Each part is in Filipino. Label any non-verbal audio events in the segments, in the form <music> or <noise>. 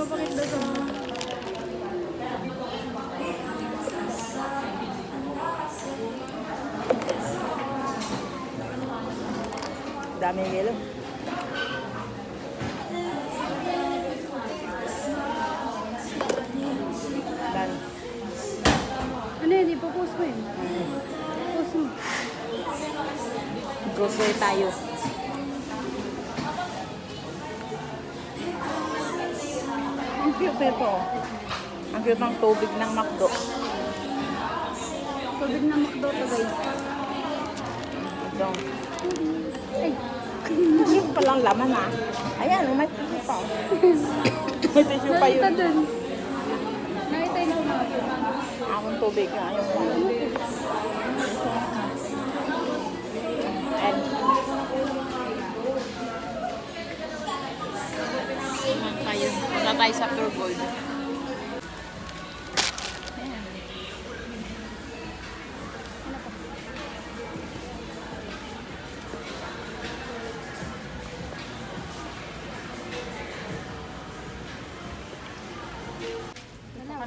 Nagpapakit daw sa vlog. Dami yung yelo. Dan. Ano yan? Ipopost mo yun? Post mo. Grocery tayo. Cute ng tubig ng McDo. Tubig na McDo to guys. Ito. Ay, Yung palang laman ah. Ayan, oh, may tissue pa. oh. <coughs> may tissue pa nakita yun. dun. Nakita yung kumapit. Akong tubig nga yung And tayo. Punta tayo sa tour gold.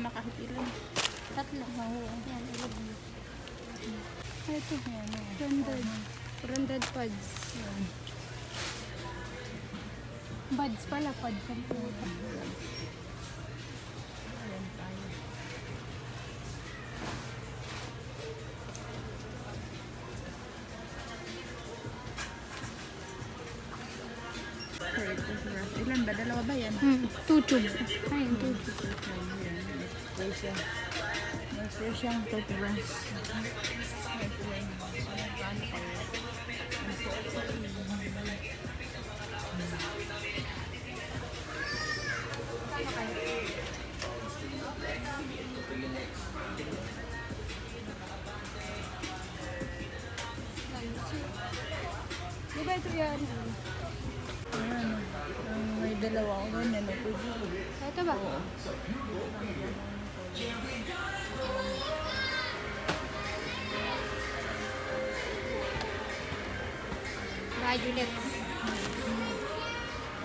Wala ka nakahipilan. Tatlo. Yan, ilog mo. Ay, ito. Ayan, ayan. Branded. Branded pads. Buds pala, pads. Ang puta. Ilan ba? Dalawa ba yan? Hmm, two tube. Ayun, two tube. Siya. May ba ito yan? Ayan. Ang may dalawa ko ganyan. Ito Ito ba? Violet.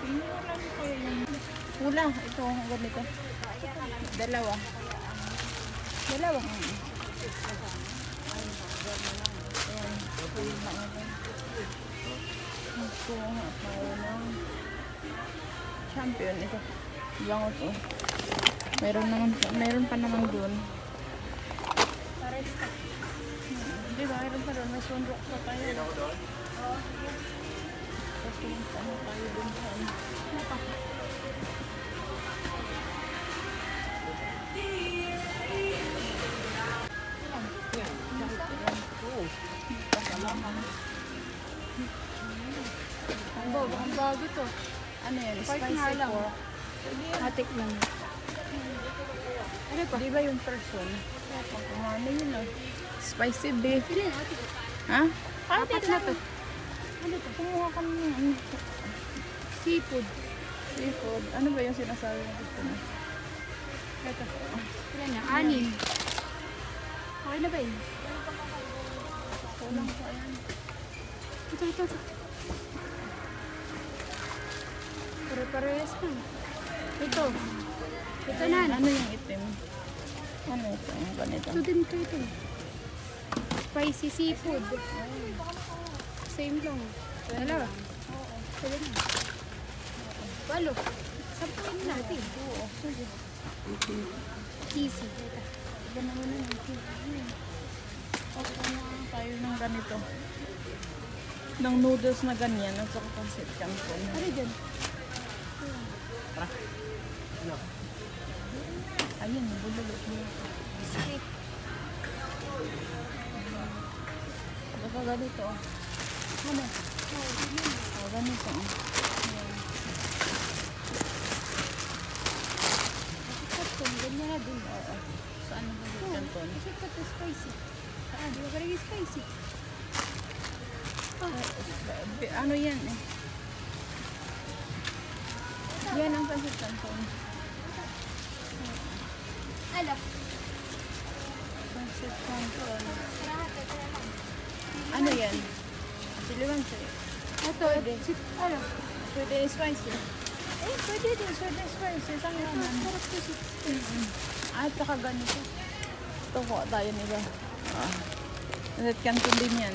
Wala ko yung... Wala. Ito. Ganito. Dalawa. Dalawa. Ito. Tayo ng champion. Ito. Bango to. Meron naman meron pa naman doon. Di ba? Meron pa doon. May sundok pa tayo. Tapos pumunta na tayo doon sa ano. Ang bago, ang bago to. Ano yan? Spicy pork. Matik lang. Ano pa? Di ba yung person? Ano yun ah? Spicy beef. Ha? Ah, Apat na to. Ano to? Kumuha ka ng ano? Seafood. Seafood. Ano ba yung sinasabi mo gusto mo? Ito. Ilan na? Anim. Okay na ba yun? Kulang pa yan. Ito, ito, ito. Pare-parehas na. Ito. Ito na. Ano yung itim? Ano ito? Yung ganito. Ito din ito, ito. Spicy seafood. Same lang. Dalawa. Ito din. Walo. Sampuin natin. Oo. Sige. Ito. Iba na yung cheese. Okay na tayo ng ganito. Ng noodles na ganyan. At saka pancit canton. Ano dyan? Ayun, bulalo mo. Steak. Baka ganito. oh. Ano? Oh, ganito. oh. Ayan. Kapton. Ganyan na din. Oo. Saan yung pancit canton? Kasi ito spicy. Saan? Di ba parang spicy? Bi- Ano yan eh? Yan ang pancit canton. Ano? Pancit canton. Ano yan? Siliwan siya. Ito, chip, ano? Pwede spicy. Eh, pwede din. Pwede spicy. Isang laman. Sarap to chip. At saka ganito. Ito ko tayo nila. Ah. Pancit canton din yan.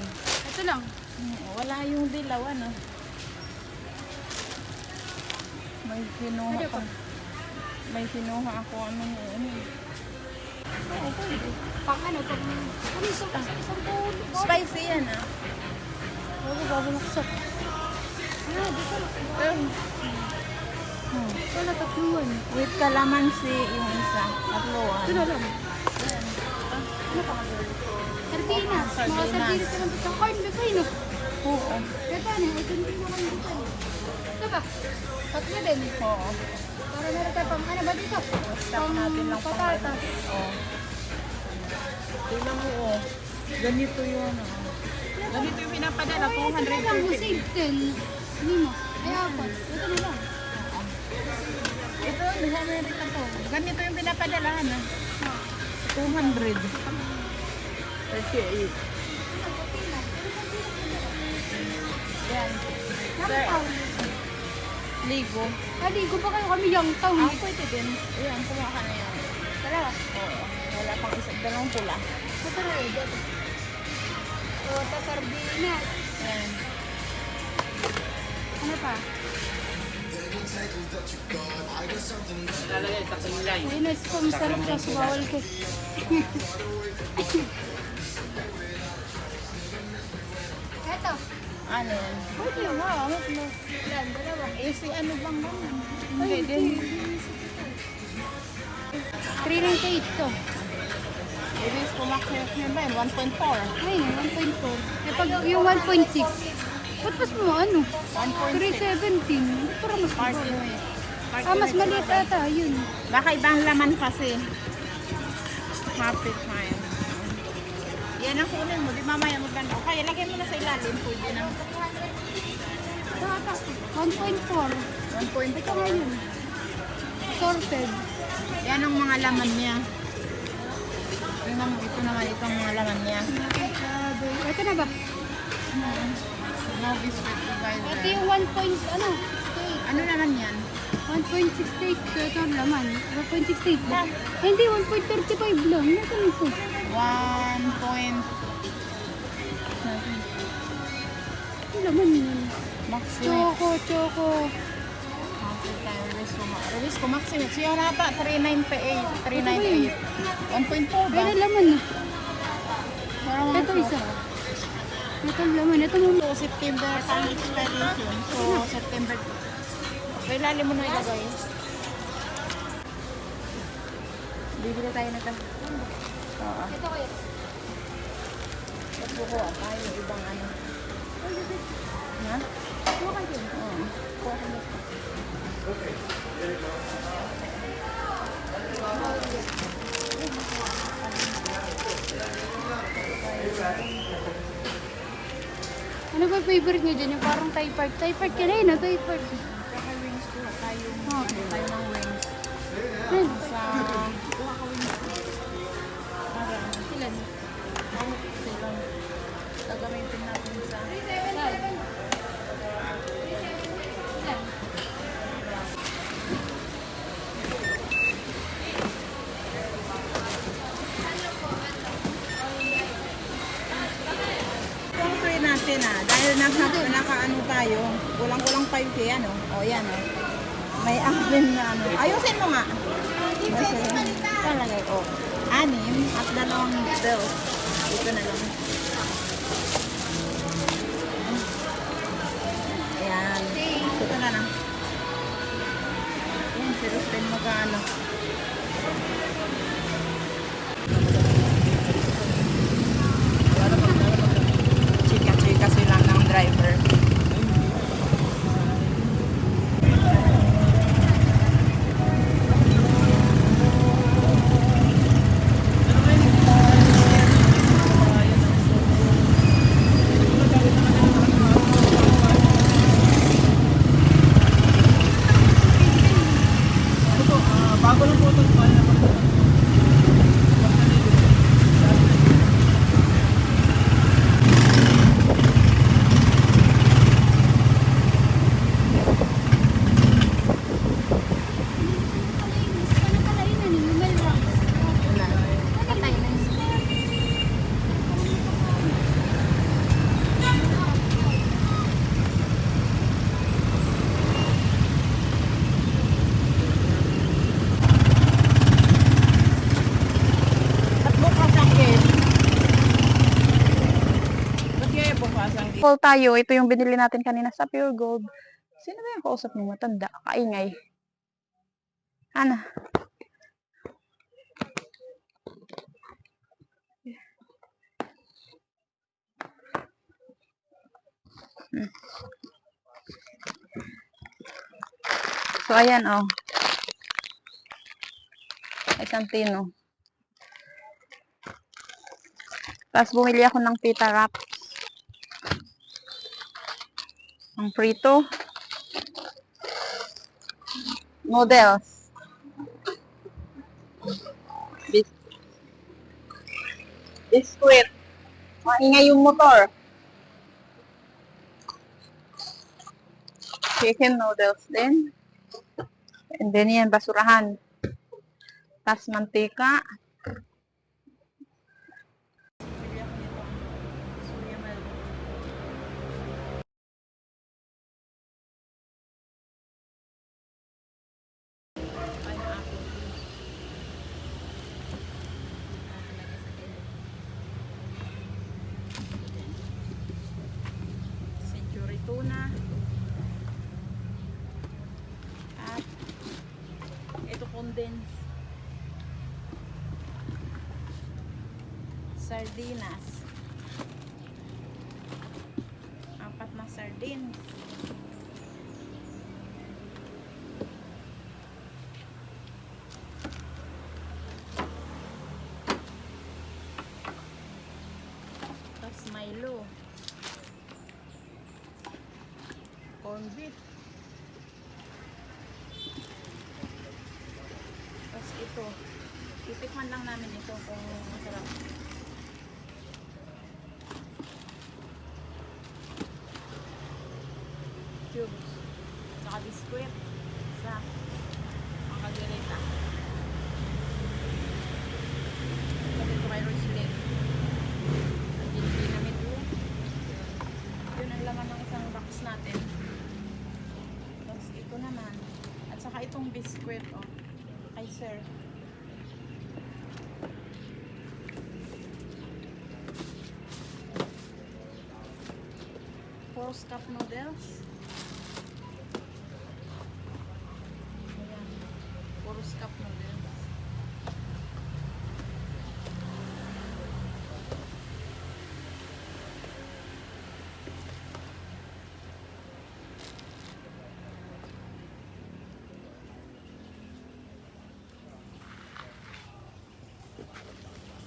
Ito lang. Mm, Wala yung dilaw, ano? May kinuha pa. May kinuha ako, ano mo, ano. Oo, pwede. Pang ano, pang... Ano, isang, isang, bowl. Spicy yan, ah. Oo, babulaksak. Ah, dito. Um, hmm. Wala, tatluan. With calamansi yung isa. Tatluan. Ito na lang. Yan. Ano pa? Sardinas. Mga Sardinas. naman dito. Corn beef ay, no? Oo. Ito, ano? Ito hindi naman dito. Ito ba? Tatlo din. Oo. Para meron tayo pang ano ba dito? Stop natin lang pang patatas. Oo. Tingnan mo, oh. Ganito yun, oh. Ganito yung pinapadala, Ay, ito na lang. 250. Save 10. Lima. Ay, apat. Ito na lang. Ito, sa Amerika to. Ganito yung pinapadalahan, ah. 200. 38. Yan. Sir. Ligo. Aligo ba kayo kami yung taon? Ah, pwede din. Ayan, kumuha ka na yan. Dalawa. Oo. Wala pang isang dalawang pula. Ito na rin. Ito. Tota sardinas. Ayan. Ano pa? Ay, nice po. Masarap ka. Sumawal ka. Ito. <laughs> Ano? Pwede ha? Wait mo. Yan, dalawa. Eh, si ano bang naman? Din. 398 to. Ibig kumakit niya ba yun? 1.4. Ay, 1.4. Eh, pag yung 1.6. Ba't mas mo ano? 1.6. 317. Parang mas weight. Party Ah, mas weight maliit ata. Yun. Baka ibang laman kasi. Happy time. Yan ang kunin mo. Di mamaya maganda. Kaya lagyan mo na sa ilalim. Pwede na. 1.4. 1.4. Ito nga yun. Sorted. Yan ang mga laman niya. Tingnan mo, ito naman itong mga laman niya. Ito na ba? No biscuit divider. Ito yung 1. point, ano? 68. Ano naman yan? 1.68. So, ito ang laman. 1.68 ba? Hindi, 1.35 lang. Nasaan ito? 1 point... Laman yun. Maximum. Choco, choco. Release ko. Release ko maximum. Nata, 398. 398. 1.4 ba? Ayun ang laman na. Parang mga Ito isa. Ito laman. Ito mo. So, September time expiration. So, September. Kailangan mo na ilagay. Bibili tayo na ito. Oo. Ito kayo. Tapos kukuha tayo ibang ano. Ha? Ito kayo. Oo. Kuha na ito. Ano ba favorite niyo dyan? Yung parang Thai part. Thai part ka na yun, no? Thai part. 5k ano, o yan o. May anim na ano. Ayusin mo nga. Kasi, saan lagay ko? Anim at dalawang bills. Dito na lang. Call tayo. Ito yung binili natin kanina sa Pure Gold. Sino ba yung kausap mo matanda? Kaingay. Ano? Hmm. So, ayan, oh. Isang tino. Tapos bumili ako ng pita wrap. Ang prito. Noodles. Bis biscuit. Maingay yung motor. Chicken noodles din. And then yan, basurahan. Tapos mantika. Sardinas. Apat na sardines. Tapos Milo. Corn beef. Tapos ito. Titikman lang namin ito kung masarap. cubes. Biskwit. Sa makagirita. Kapit ko kay Roslyn. Ang dinamit ko. Yun ang laman ng isang box natin. Tapos ito naman. At saka itong biskwit. Oh. Kay sir. Four cup noodles. Ayan. Puro cup noodles.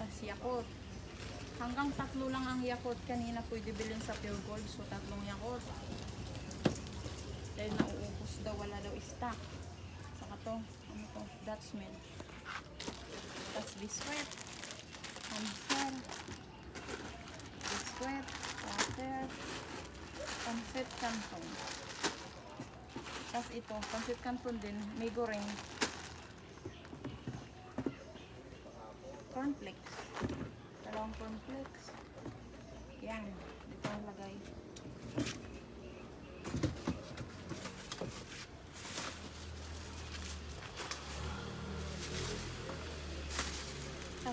Tapos Yakult. Hanggang tatlo lang ang Yakult kanina pwede bilhin sa Pure Gold. So tatlong Yakult. Dahil nauubos daw, wala daw stock. Saka to, ano to, Dutchman. Tapos biskwit. Hamster. Biskwit. Water. Pancit canton. Tapos ito, pancit canton din. May goreng. Cornflakes. Dalawang cornflakes. Yan. Dito ang lagay.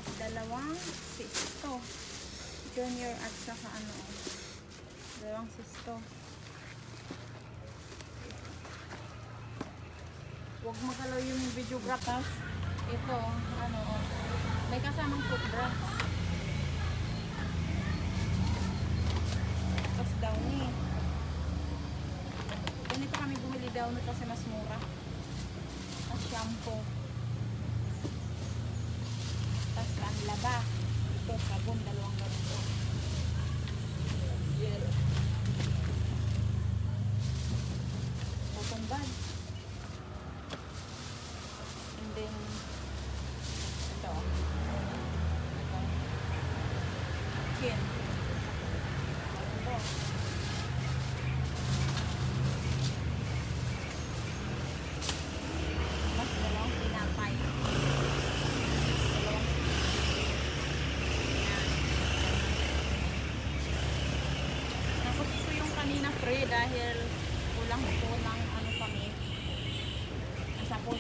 Tapos dalawang sisto. Junior at saka ano. Dalawang sisto. Huwag magalaw yung videograph. Tapos ito, ano, may kasamang toothbrush. Tapos downy. Ganito kami bumili downy kasi mas mura. Tapos shampoo. Tapos ang laba. Ito, sabon, dalawang ganito. Gel.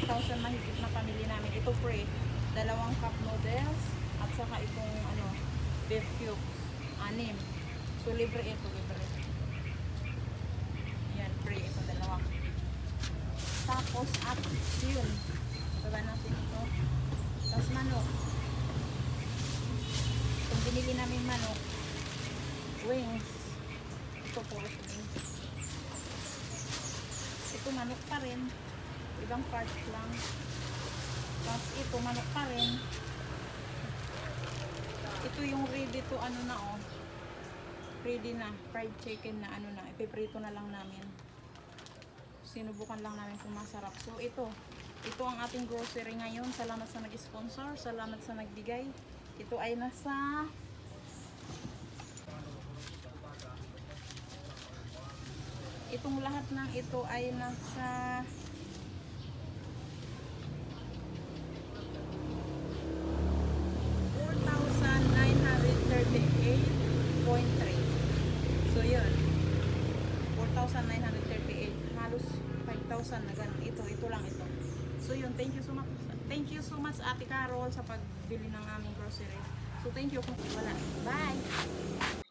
5,000 mahigit na pamili namin. Ito pre, dalawang cup noodles at saka itong ano, beef cubes, anim. So libre ito, libre. Yan pre, ito dalawa. Tapos at yun. Baba natin ito. Tapos manok. Kung binili namin manok, wings. Ito po, wings. Ito manok pa rin. Ibang part lang. Tapos ito manok pa rin. Ito yung ready to ano na oh. Ready na. Fried chicken na ano na. Ipiprito na lang namin. Sinubukan lang namin kung masarap. So ito. Ito ang ating grocery ngayon. Salamat sa nag-sponsor. Salamat sa nagbigay. Ito ay nasa itong lahat ng ito ay nasa four thousand nine hundred thirty-eight point three. So yun. 4,938 halos 5,000 na ganun. Ito, ito lang ito. So yun, thank you so much. Thank you so much Ate Carol sa pagbili ng aming grocery. So thank you kung wala. Bye!